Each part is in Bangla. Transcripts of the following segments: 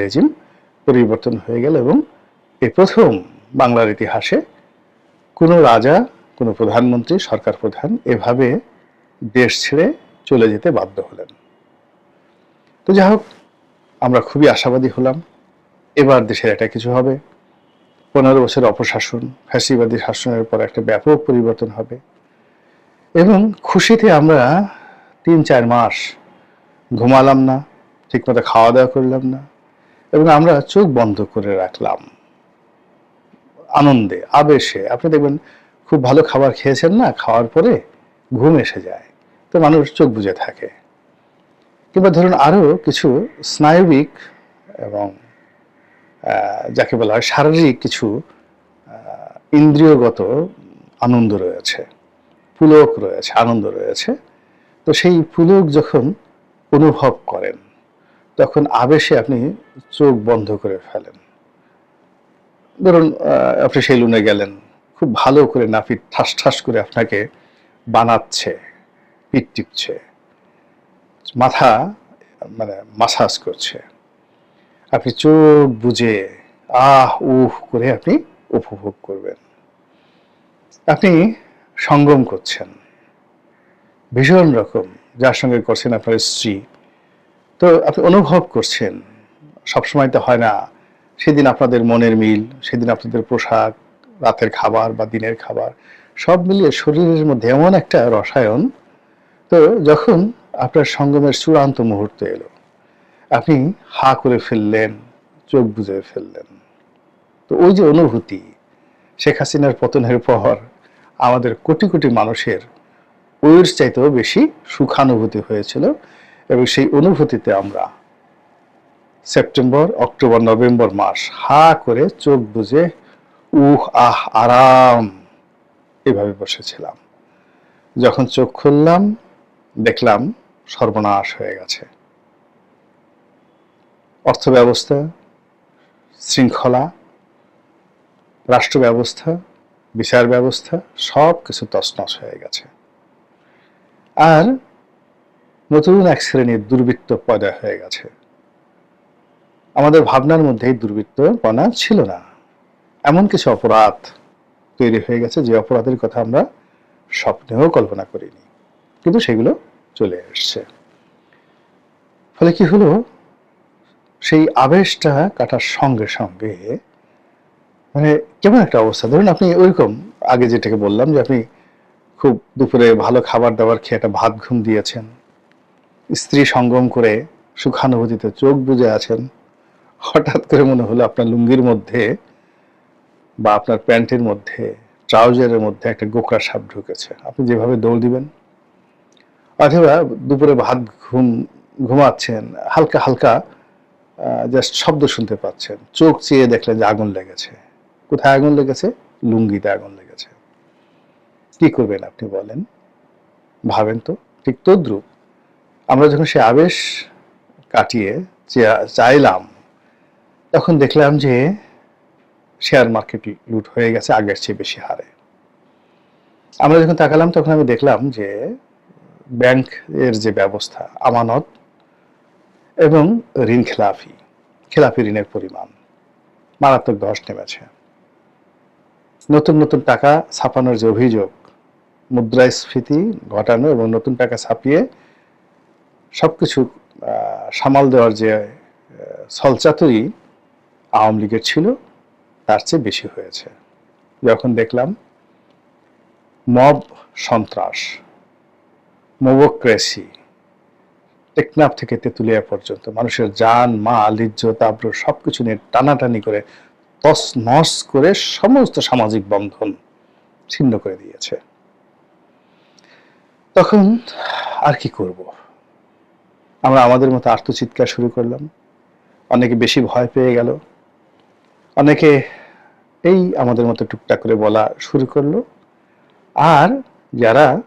রেজিম পরিবর্তন হয়ে গেল এবং এই প্রথম বাংলার ইতিহাসে কোনো রাজা, কোনো প্রধানমন্ত্রী, সরকার প্রধান এভাবে দেশ ছেড়ে চলে যেতে বাধ্য হলেন। তো যাই হোক, আমরা খুবই আশাবাদী হলাম। এবার দেশের একটা কিছু হবে। পনেরো বছর অপশাসন, ফ্যাসিবাদী শাসনের পর একটা ব্যাপক পরিবর্তন হবে। এবং খুশিতে আমরা তিন চার মাস ঘুমালাম না, ঠিকমতো খাওয়া দাওয়া করলাম না এবং আমরা চোখ বন্ধ করে রাখলাম। আনন্দে, আবেশে। আপনি দেখবেন খুব ভালো খাবার খেয়েছেন না, খাওয়ার পরে ঘুম এসে যায়। তো মানুষ চোখ বুজে থাকে। কিংবা ধরুন আরও কিছু স্নায়বিক এবং যাকে বলা হয় শারীরিক কিছু ইন্দ্রিয়গত আনন্দ রয়েছে। পুলক রয়েছে, আনন্দ রয়েছে। তো সেই পুলক যখন অনুভব করেন তখন আবেশে আপনি চোখ বন্ধ করে ফেলেন। ধরুন আপনি সেলুনে গেলেন, খুব ভালো করে নাপিত ঠাস ঠাস করে আপনাকে বানাচ্ছে পিট টিপছে, মাথা মানে মাসাজ করছে। আপনি চোখ বুঝে আহ, উহ করে আপনি উপভোগ করবেন। আপনি সঙ্গম করছেন। ভীষণ রকম, যার সঙ্গে করছেন আপনার স্ত্রী। তো আপনি অনুভব করছেন? সবসময় তো হয় না, সেদিন আপনাদের মনের মিল, সেদিন আপনাদের পোশাক, রাতের খাবার বা দিনের খাবার, সব মিলিয়ে শরীরের মধ্যে এমন একটা রসায়ন, তো যখন আপনার সঙ্গমের চূড়ান্ত মুহূর্ত এলো, আপনি হা করে ফেললেন, চোখ বুঝে ফেললেন। তো ওই যে অনুভূতি, শেখ হাসিনার পতনের পর আমাদের কোটি কোটি মানুষের ওর চাইতেও বেশি সুখানুভূতি হয়েছিল এবং সেই অনুভূতিতে আমরা সেপ্টেম্বর, অক্টোবর, নভেম্বর মাস হা করে চোখ বুঝে উহ, আহ, আরাম এভাবে বসেছিলাম। যখন চোখ খুললাম, দেখলাম সর্বনাশ হয়ে গেছে। অর্থ ব্যবস্থা শৃঙ্খলা রাষ্ট্র ব্যবস্থা বিচার ব্যবস্থা সব কিছু তছনছ হয়ে গেছে। আর নতুন এক শ্রেণির দুর্বৃত্ত পয়দা হয়ে গেছে। আমাদের ভাবনার মধ্যে এই দুর্বৃত্তপনা ছিল না। এমন কিছু অপরাধ তৈরি হয়ে গেছে, যে অপরাধের কথা আমরা স্বপ্নেও কল্পনা করিনি। কিন্তু সেগুলো চলে এসছে। ফলে কি হলো? সেই আবেশটা কাটার সঙ্গে সঙ্গে মানে কেমন একটা অবস্থা? ধরুন আপনি ওইরকম, আগে যেটাকে বললাম যে আপনি খুব দুপুরে ভালো খাবার দাবার খেয়ে একটা ভাত ঘুম দিয়েছেন। স্ত্রী সঙ্গম করে সুখানুভূতিতে চোখ বুজে আছেন। হঠাৎ করে মনে হলো আপনার লুঙ্গির মধ্যে বা আপনার প্যান্টের মধ্যে, ট্রাউজারের মধ্যে একটা গোকরা সাপ ঢুকেছে। আপনি যেভাবে দৌড় দিবেন, অথবা দুপুরে ভাত ঘুম, ঘুমাচ্ছেন, হালকা হালকা জাস্ট শব্দ শুনতে পাচ্ছেন। চোখ চেয়ে দেখলেন যে আগুন লেগেছে। কোথায় আগুন লেগেছে? লুঙ্গিতে আগুন লেগেছে। কি করবেন আপনি বলেন? ভাবেন তো? ঠিক তদ্রুপ। আমরা যখন সে আবেশ কাটিয়ে চাইলাম, তখন দেখলাম যে শেয়ার মার্কেট লুট হয়ে গেছে আগের চেয়ে বেশি হারে। আমরা যখন তাকালাম, তখন আমি দেখলাম যে ব্যাংক এর যে ব্যবস্থা, আমানত এবং ঋণ খেলাফি খেলাফি ঋণের পরিমাণ মারাত্মক ধস নেমেছে। নতুন নতুন টাকা ছাপানোর যে অভিযোগ, মুদ্রাস্ফীতি ঘটানো এবং নতুন টাকা ছাপিয়ে সবকিছু আহ, সামাল দেওয়ার যে আহ, ছলচাতুরি আওয়ামী লীগের ছিল তার চেয়ে বেশি হয়েছে। যখন দেখলাম মব সন্ত্রাস মোবোক্রেসি টেকনাফ থেকে তেঁতুলিয়া পর্যন্ত মানুষের যান মাল ইজ্জত আব্রু সবকিছু নিয়ে টানাটানি করে তস নস করে সমস্ত সামাজিক বন্ধন ছিন্ন করে দিয়েছে। তখন আর কি করব? আমরা আমাদের মতো আর্তচিৎকার শুরু করলাম। অনেকে বেশি ভয় পেয়ে গেল। অনেকে এই আমাদের মতো টুকটাক করে বলা শুরু করল। আর যারা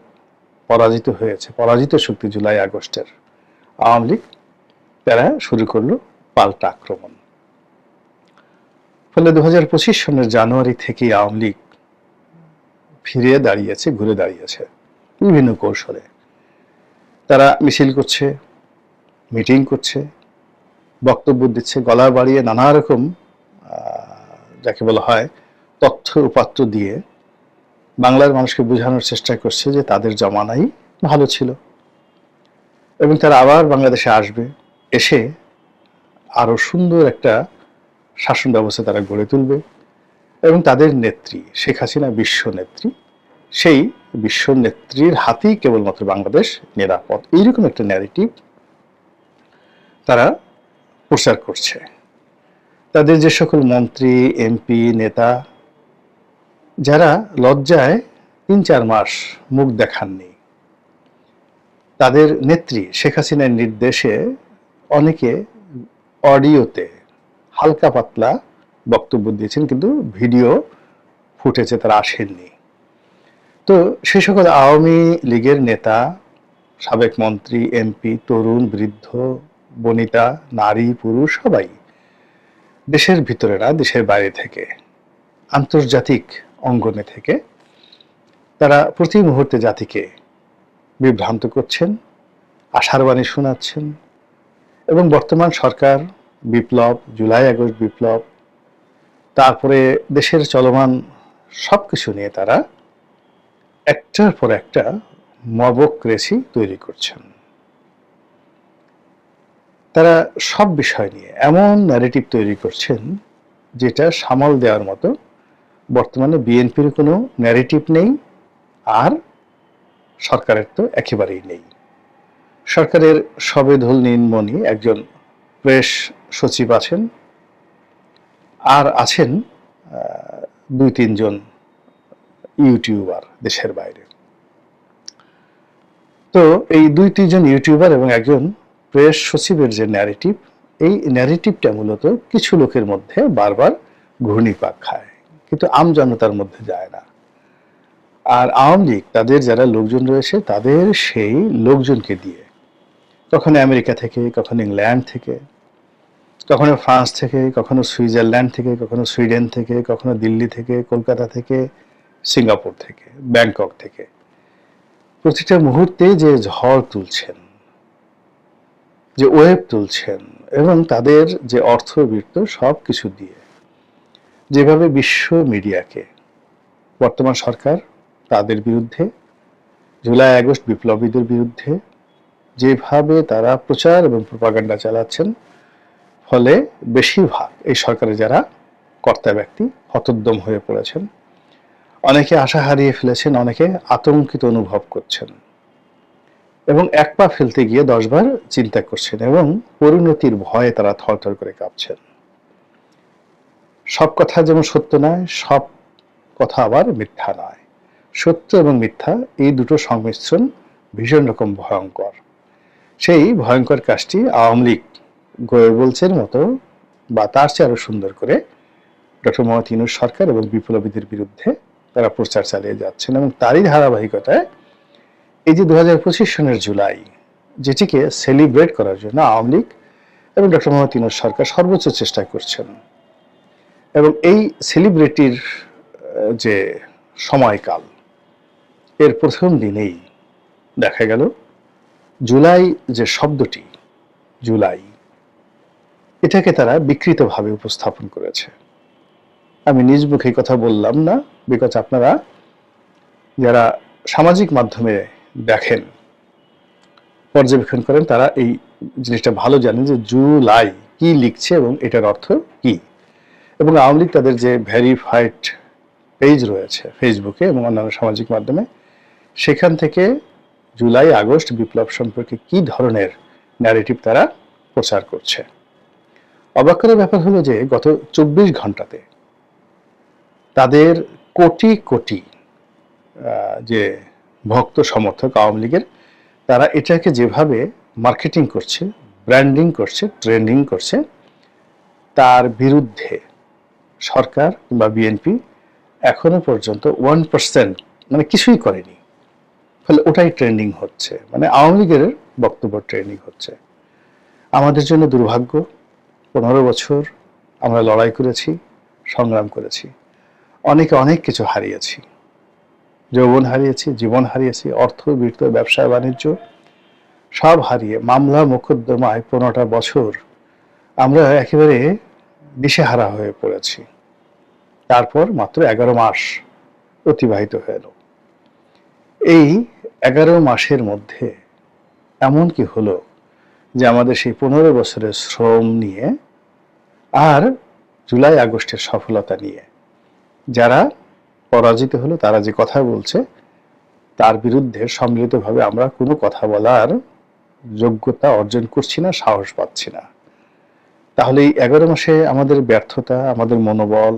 পরাজিত হয়েছে, পরাজিত শক্তি জুলাই, আগস্টের আওয়ামী লীগ, তারা শুরু করল পাল্টা আক্রমণ। ফলে দু হাজার পঁচিশ সনের জানুয়ারি থেকেই আওয়ামী লীগ ফিরে দাঁড়িয়েছে, ঘুরে দাঁড়িয়েছে বিভিন্ন কৌশলে। তারা মিছিল করছে মিটিং করছে, বক্তব্য দিচ্ছে গলা বাড়িয়ে নানা রকম যাকে বলা হয় তথ্য উপাত্ত দিয়ে বাংলার মানুষকে বোঝানোর চেষ্টা করছে যে তাদের জমানাই ভালো ছিল। এবং তারা আবার বাংলাদেশে আসবে, এসে আরও সুন্দর একটা শাসন ব্যবস্থা তারা গড়ে তুলবে। এবং তাদের নেত্রী, শেখ হাসিনা বিশ্ব নেত্রী, সেই বিশ্ব নেত্রীর হাতেই কেবলমাত্র বাংলাদেশ নিরাপদ। এইরকম একটা ন্যারেটিভ তারা প্রচার করছে। তাদের যে সকল মন্ত্রী, এমপি, নেতা, যারা লজ্জায় তিন চার মাস মুখ দেখাননি, তাদের নেত্রী শেখ হাসিনার নির্দেশে অনেকে অডিওতে হালকা পাতলা বক্তব্য দিয়েছেন, কিন্তু ভিডিও ফুটেছে তারা আসেননি। তো সে সকল আওয়ামী লীগের নেতা, সাবেক মন্ত্রী, এমপি, তরুণ, বৃদ্ধ বনিতা, নারী, পুরুষ, সবাই দেশের ভিতরে না দেশের বাইরে থেকে, আন্তর্জাতিক অঙ্গনে থেকে তারা প্রতি মুহূর্তে জাতিকে বিভ্রান্ত করছেন, আশার বাণী শোনাচ্ছেন এবং বর্তমান সরকার বিপ্লব, জুলাই আগস্ট বিপ্লব, তারপরে দেশের চলমান সব কিছু নিয়ে তারা একটার পর একটা মবক্রেসি তৈরি করছেন। তারা সব বিষয় নিয়ে এমন ন্যারেটিভ তৈরি করছেন যেটা সামাল দেওয়ার মতো বর্তমানে বিএনপির কোনো ন্যারেটিভ নেই আর সরকারের তো একেবারেই নেই। সরকারের সবে ধুল নীলমণি একজন প্রেস সচিব আছেন আর আছেন দুই তিনজন ইউটিউবার দেশের বাইরে। তো এই দুই তিনজন ইউটিউবার এবং একজন প্রেস সচিবের যে ন্যারেটিভ এই ন্যারেটিভটা মূলত কিছু লোকের মধ্যে বারবার ঘূর্ণিপাক খায়। কিন্তু আম জনতার মধ্যে যায় না। আর আওয়ামী লীগ, তাদের যারা লোকজন রয়েছে, তাদের সেই লোকজনকে দিয়ে। কখনো আমেরিকা থেকে, কখনো ইংল্যান্ড থেকে, কখনো ফ্রান্স থেকে, কখনো সুইজারল্যান্ড থেকে, কখনো সুইডেন থেকে, কখনো দিল্লি থেকে, কলকাতা থেকে, সিঙ্গাপুর থেকে, ব্যাংকক থেকে। প্রতিটা মুহূর্তে যে ঝড় তুলছেন যে ওয়েব তুলছেন এবং তাদের যে অর্থবৃত্ত সব কিছু দিয়ে। যেভাবে বিশ্ব মিডিয়াকে বর্তমান সরকার তাদের বিরুদ্ধে, জুলাই আগস্ট বিপ্লবীদের বিরুদ্ধে যেভাবে তারা প্রচার এবং প্রপাগান্ডা চালাচ্ছেন, ফলে বেশিরভাগ এই সরকারের যারা কর্তা ব্যক্তি হতোদ্যম হয়ে পড়েছেন, অনেকে আশা হারিয়ে ফেলেছেন, অনেকে আতঙ্কিত অনুভব করছেন। এবং এক পা ফেলতে গিয়ে দশবার চিন্তা করছেন এবং পরিণতির ভয়ে তারা থরথর করে কাঁপছেন। সব কথা যেমন সত্য নয়, সব কথা আবার মিথ্যা নয়। সত্য এবং মিথ্যা এই দুটো সংমিশ্রণ ভীষণ রকম ভয়ঙ্কর। সেই ভয়ঙ্কর কাজটি আওয়ামী লীগ বলছেন মতো বা তার চেয়ে আরও সুন্দর করে ডক্টর মোহাম্মদ ইনুস সরকার এবং বিপ্লবীদের বিরুদ্ধে তারা প্রচার চালিয়ে যাচ্ছেন এবং তারই ধারাবাহিকতায় এই যে দু হাজার পঁচিশ সনের জুলাই, যেটিকে সেলিব্রেট করার জন্য আওয়ামী লীগ এবং ডক্টর মোহাম্মদ ইনুস সরকার সর্বোচ্চ চেষ্টা করছেন। এবং এই সেলিব্রিটির যে সময়কাল, এর প্রথম দিনেই দেখা গেল জুলাই যে শব্দটি, জুলাই, এটাকে তারা বিকৃতভাবে উপস্থাপন করেছে। আমি নিজ মুখে কথা বললাম না বিকজ আপনারা যারা সামাজিক মাধ্যমে দেখেন। পর্যবেক্ষণ করেন তারা এই জিনিসটা ভালো জানেন যে জুলাই কি লিখছে এবং এটার অর্থ কি। এবং আওয়ামী লীগ তাদের যে ভেরিফাইড পেজ রয়েছে ফেসবুকে এবং অন্যান্য সামাজিক মাধ্যমে, সেখান থেকে জুলাই, আগস্ট বিপ্লব সম্পর্কে কি ধরনের ন্যারেটিভ তারা প্রচার করছে। অবাক করার ব্যাপার হলো যে গত চব্বিশ ঘন্টাতে তাদের কোটি কোটি যে ভক্ত সমর্থক আওয়ামী লীগের, তারা এটাকে যেভাবে মার্কেটিং করছে ব্র্যান্ডিং করছে ট্রেন্ডিং করছে, তার বিরুদ্ধে সরকার বা বিএনপি এখনও পর্যন্ত ওয়ান পার্সেন্ট মানে কিছুই করেনি। ফলে ওটাই ট্রেন্ডিং হচ্ছে। মানে আওয়ামী লীগের বক্তব্য ট্রেন্ডিং হচ্ছে। আমাদের জন্য দুর্ভাগ্য, পনেরো বছর আমরা লড়াই করেছি, সংগ্রাম করেছি। অনেকে অনেক কিছু হারিয়েছি। যৌবন হারিয়েছি, জীবন হারিয়েছি, অর্থ, বৃত্ত, ব্যবসা, বাণিজ্য, সব হারিয়ে, মামলা মোকদ্দমায় পনেরোটা বছর আমরা একেবারে দিশেহারা হয়ে পড়েছি। তারপর মাত্র এগারো মাস অতিবাহিত হয়ে এই এগারো মাসের মধ্যে এমন কি হলো যে আমাদের সেই পনেরো বছরের শ্রম নিয়ে আর জুলাই আগস্টের সফলতা নিয়ে যারা পরাজিত হলো, তারা যে কথা বলছে, তার বিরুদ্ধে সম্মিলিতভাবে আমরা কোনো কথা বলার যোগ্যতা অর্জন করছি না, সাহস পাচ্ছি না। তাহলে এই এগারো মাসে আমাদের ব্যর্থতা, আমাদের মনোবল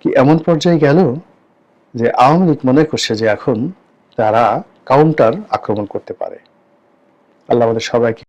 কি এমন পর্যায়ে গেল যে আওয়ামী লীগ মনে করছে যে এখন তারা কাউন্টার আক্রমণ করতে পারে? আল্লাহ আমাদের সবাইকে